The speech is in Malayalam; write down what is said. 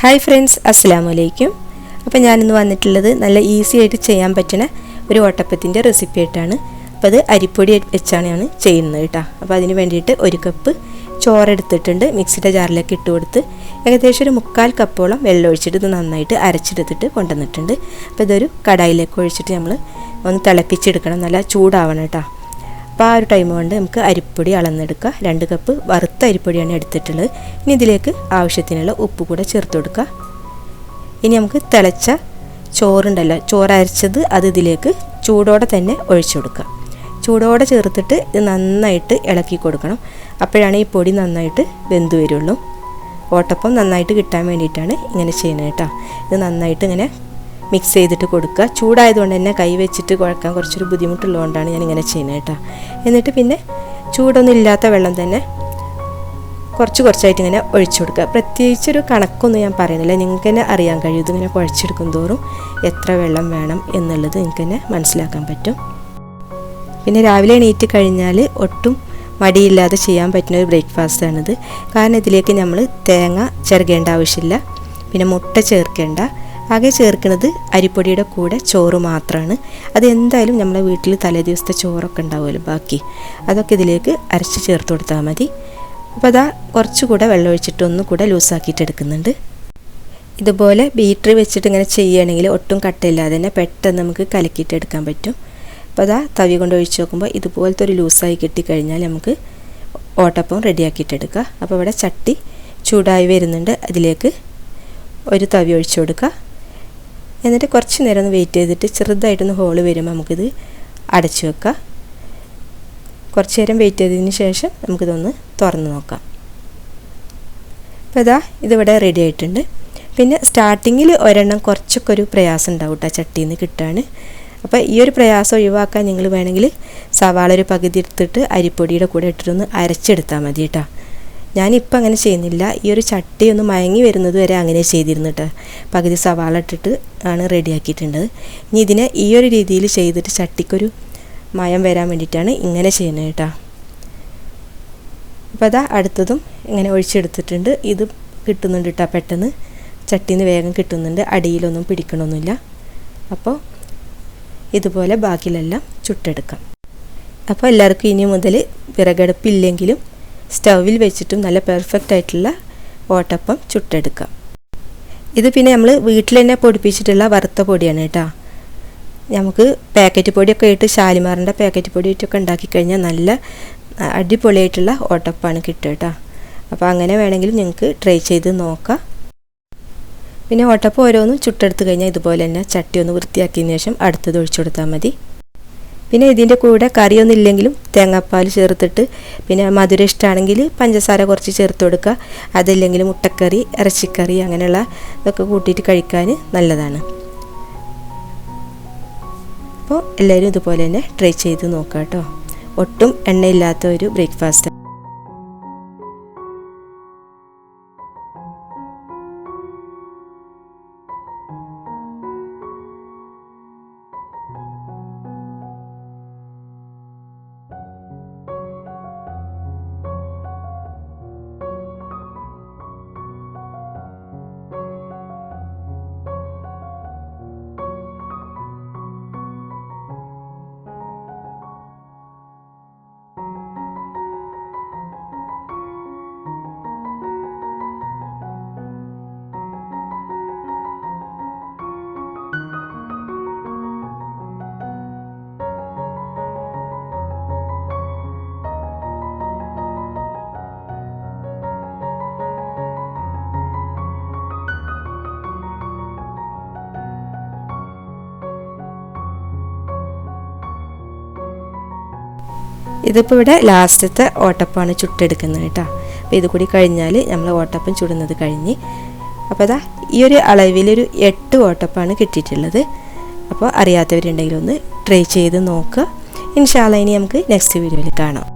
ഹായ് ഫ്രണ്ട്സ് അസ്സാം വലൈക്കും അപ്പോൾ ഞാനിന്ന് വന്നിട്ടുള്ളത് നല്ല ഈസി ആയിട്ട് ചെയ്യാൻ പറ്റുന്ന ഒരു ഓട്ടപ്പത്തിന്റെ റെസിപ്പി ആയിട്ടാണ്. അപ്പോൾ അത് അരിപ്പൊടി വെച്ചാണ് ഞാൻ ചെയ്യുന്നത് കേട്ടോ. അപ്പോൾ അതിന് വേണ്ടിയിട്ട് ഒരു കപ്പ് ചോറെടുത്തിട്ടുണ്ട് മിക്സിയുടെ ജാറിലേക്ക് ഇട്ട് കൊടുത്ത് ഏകദേശം ഒരു മുക്കാൽ കപ്പോളം വെള്ളം ഒഴിച്ചിട്ട് ഇത് നന്നായിട്ട് അരച്ചെടുത്തിട്ട് കൊണ്ടുവന്നിട്ടുണ്ട്. അപ്പോൾ ഇതൊരു കടായിലേക്ക് ഒഴിച്ചിട്ട് നമ്മൾ ഒന്ന് തിളപ്പിച്ചെടുക്കണം. നല്ല ചൂടാവണം കേട്ടോ. അപ്പോൾ ആ ഒരു ടൈം കൊണ്ട് നമുക്ക് അരിപ്പൊടി അളന്നെടുക്കുക രണ്ട് കപ്പ് വറുത്ത അരിപ്പൊടിയാണ് എടുത്തിട്ടുള്ളത്. ഇനി ഇതിലേക്ക് ആവശ്യത്തിനുള്ള ഉപ്പ് കൂടെ ചേർത്ത് കൊടുക്കുക ഇനി നമുക്ക് തിളച്ച ചോറുണ്ടല്ലോ ചോറരച്ചത് അത് ഇതിലേക്ക് ചൂടോടെ തന്നെ ഒഴിച്ചു കൊടുക്കുക ചൂടോടെ ചേർത്തിട്ട് ഇത് നന്നായിട്ട് ഇളക്കി കൊടുക്കണം. അപ്പോഴാണ് ഈ പൊടി നന്നായിട്ട് വെന്ത് വരുള്ളൂ. ഓട്ടപ്പം നന്നായിട്ട് കിട്ടാൻ വേണ്ടിയിട്ടാണ് ഇങ്ങനെ ചെയ്യുന്നത് കേട്ടോ. ഇത് നന്നായിട്ട് ഇങ്ങനെ മിക്സ് ചെയ്തിട്ട് കൊടുക്കുക. ചൂടായതുകൊണ്ട് തന്നെ കൈ വെച്ചിട്ട് കുഴക്കാൻ കുറച്ചൊരു ബുദ്ധിമുട്ടുള്ളതുകൊണ്ടാണ് ഞാൻ ഇങ്ങനെ ചെയ്യുന്നത് കേട്ടോ. എന്നിട്ട് പിന്നെ ചൂടൊന്നും ഇല്ലാത്ത വെള്ളം തന്നെ കുറച്ച് കുറച്ചായിട്ട് ഇങ്ങനെ ഒഴിച്ചു കൊടുക്കുക. പ്രത്യേകിച്ചൊരു കണക്കൊന്നും ഞാൻ പറയുന്നില്ല. നിങ്ങൾക്ക് തന്നെ അറിയാൻ കഴിയും. ഇതിങ്ങനെ കുഴച്ചെടുക്കും തോറും എത്ര വെള്ളം വേണം എന്നുള്ളത് നിങ്ങൾക്ക് തന്നെ മനസ്സിലാക്കാൻ പറ്റും. പിന്നെ രാവിലെ എണീറ്റ് കഴിഞ്ഞാൽ ഒട്ടും മടിയില്ലാതെ ചെയ്യാൻ പറ്റുന്ന ഒരു ബ്രേക്ക്ഫാസ്റ്റാണിത് കാരണം ഇതിലേക്ക് നമ്മൾ തേങ്ങ ചേർക്കേണ്ട ആവശ്യമില്ല. പിന്നെ മുട്ട ചേർക്കേണ്ട. ആകെ ചേർക്കുന്നത് അരിപ്പൊടിയുടെ കൂടെ ചോറ് മാത്രമാണ് അതെന്തായാലും നമ്മളെ വീട്ടിൽ തലേ ദിവസത്തെ ചോറൊക്കെ ഉണ്ടാവുമല്ലോ ബാക്കി. അതൊക്കെ ഇതിലേക്ക് അരച്ച് ചേർത്ത് കൊടുത്താൽ മതി. അപ്പോൾ അതാ കുറച്ചുകൂടെ വെള്ളം ഒഴിച്ചിട്ട് ഒന്ന് കൂടെ ലൂസാക്കിയിട്ട് എടുക്കുന്നുണ്ട്. ഇതുപോലെ ബീറ്റർ വെച്ചിട്ട് ഇങ്ങനെ ചെയ്യുകയാണെങ്കിൽ ഒട്ടും കട്ടയില്ലാതെ തന്നെ പെട്ടെന്ന് നമുക്ക് കലക്കിയിട്ട് എടുക്കാൻ പറ്റും. അപ്പോൾ അതാ തവി കൊണ്ട് ഒഴിച്ച് നോക്കുമ്പോൾ ഇതുപോലത്തെ ഒരു ലൂസായി കിട്ടിക്കഴിഞ്ഞാൽ നമുക്ക് ഓട്ടപ്പം റെഡിയാക്കിയിട്ട് എടുക്കുക അപ്പോൾ ഇവിടെ ചട്ടി ചൂടായി വരുന്നുണ്ട്. അതിലേക്ക് ഒരു തവി ഒഴിച്ചു കൊടുക്കുക എന്നിട്ട് കുറച്ച് നേരം ഒന്ന് വെയിറ്റ് ചെയ്തിട്ട് ചെറുതായിട്ടൊന്ന് ഹോൾ വരുമ്പോൾ നമുക്കിത് അടച്ചു വെക്കാം. കുറച്ച് നേരം വെയിറ്റ് ചെയ്തതിന് ശേഷം നമുക്കിതൊന്ന് തുറന്ന് നോക്കാം. അപ്പോൾ ഇതാ ഇതിവിടെ റെഡി ആയിട്ടുണ്ട്. പിന്നെ സ്റ്റാർട്ടിങ്ങിൽ ഒരെണ്ണം കുറച്ചൊക്കെ ഒരു പ്രയാസം ഉണ്ടാവും കേട്ടോ ചട്ടിയിൽ നിന്ന് കിട്ടാണ് അപ്പോൾ ഈ ഒരു പ്രയാസം ഒഴിവാക്കാൻ നിങ്ങൾ വേണമെങ്കിൽ സവാള ഒരു പകുതി എടുത്തിട്ട് അരിപ്പൊടിയുടെ കൂടെ ഇട്ടിട്ടൊന്ന് അരച്ചെടുത്താൽ മതി കേട്ടോ ഞാനിപ്പോൾ അങ്ങനെ ചെയ്യുന്നില്ല. ഈ ഒരു ചട്ടി ഒന്ന് മയങ്ങി വരുന്നത് വരെ അങ്ങനെ ചെയ്തിരുന്നു കേട്ടോ പകുതി സവാള ഇട്ടിട്ട് ആണ് റെഡിയാക്കിയിട്ടുള്ളത് ഇനി ഇതിനെ ഈ ഒരു രീതിയിൽ ചെയ്തിട്ട് ചട്ടിക്കൊരു മയം വരാൻ വേണ്ടിയിട്ടാണ് ഇങ്ങനെ ചെയ്യുന്നത് കേട്ടോ അപ്പോൾ അതാ അടുത്തതും ഇങ്ങനെ ഒഴിച്ചെടുത്തിട്ടുണ്ട്. ഇത് കിട്ടുന്നുണ്ട് കേട്ടോ പെട്ടെന്ന്. ചട്ടിന്ന് വേഗം കിട്ടുന്നുണ്ട്. അടിയിലൊന്നും പിടിക്കണമൊന്നുമില്ല അപ്പോൾ ഇതുപോലെ ബാക്കിയിലെല്ലാം ചുട്ടെടുക്കാം. അപ്പോൾ എല്ലാവർക്കും ഇനി മുതൽ വിറകടുപ്പില്ലെങ്കിലും സ്റ്റൗവിൽ വെച്ചിട്ടും നല്ല പെർഫെക്റ്റ് ആയിട്ടുള്ള ഓട്ടപ്പം ചുട്ടെടുക്കാം. ഇത് പിന്നെ നമ്മൾ വീട്ടിൽ തന്നെ പൊടിപ്പിച്ചിട്ടുള്ള വറുത്ത പൊടിയാണ് കേട്ടോ. നമുക്ക് പാക്കറ്റ് പൊടിയൊക്കെ ഇട്ട് ഷാലിമാറിന്റെ പാക്കറ്റ് പൊടി ഇട്ടൊക്കെ ഉണ്ടാക്കി കഴിഞ്ഞാൽ നല്ല അടിപൊളിയായിട്ടുള്ള ഓട്ടപ്പാണ് കിട്ടുക കേട്ടോ. അപ്പോൾ അങ്ങനെ വേണമെങ്കിൽ നിങ്ങൾക്ക് ട്രൈ ചെയ്ത് നോക്കാം. പിന്നെ ഓട്ടപ്പം ഓരോന്നും ചുട്ടെടുത്ത് കഴിഞ്ഞാൽ ഇതുപോലെ തന്നെ ചട്ടി ഒന്ന് വൃത്തിയാക്കിയതിന് ശേഷം അടുത്തത് ഒഴിച്ചു കൊടുത്താൽ മതി. പിന്നെ ഇതിന്റെ കൂടെ കറിയൊന്നും ഇല്ലെങ്കിലും തേങ്ങാപ്പാൽ ചേർത്തിട്ട് പിന്നെ മധുരം ഇഷ്ടമാണെങ്കിൽ പഞ്ചസാര കുറച്ച് ചേർത്ത് കൊടുക്കുക. അതല്ലെങ്കിൽ മുട്ടക്കറി ഇറച്ചിക്കറി അങ്ങനെയുള്ള ഇതൊക്കെ കൂട്ടിയിട്ട് കഴിക്കാൻ നല്ലതാണ്. അപ്പോൾ എല്ലാവരും ഇതുപോലെ തന്നെ ട്രൈ ചെയ്ത് നോക്കാം കേട്ടോ. ഒട്ടും എണ്ണയില്ലാത്ത ഒരു ബ്രേക്ക്ഫാസ്റ്റ് ഇതിപ്പോൾ ഇവിടെ ലാസ്റ്റത്തെ ഓട്ടപ്പാണ് ചുട്ടെടുക്കുന്നത് കേട്ടോ. അപ്പോൾ ഇത് കൂടി കഴിഞ്ഞാൽ നമ്മൾ ഓട്ടപ്പം ചുടുന്നത് കഴിഞ്ഞ്. അപ്പോൾ അതാ ഈ ഒരു അളവിലൊരു എട്ട് ഓട്ടപ്പാണ് കിട്ടിയിട്ടുള്ളത്. അപ്പോൾ അറിയാത്തവരുണ്ടെങ്കിൽ ഒന്ന് ട്രൈ ചെയ്ത് നോക്കുക ഇൻഷാല്ല ഇനി നമുക്ക് നെക്സ്റ്റ് വീഡിയോയിൽ കാണാം.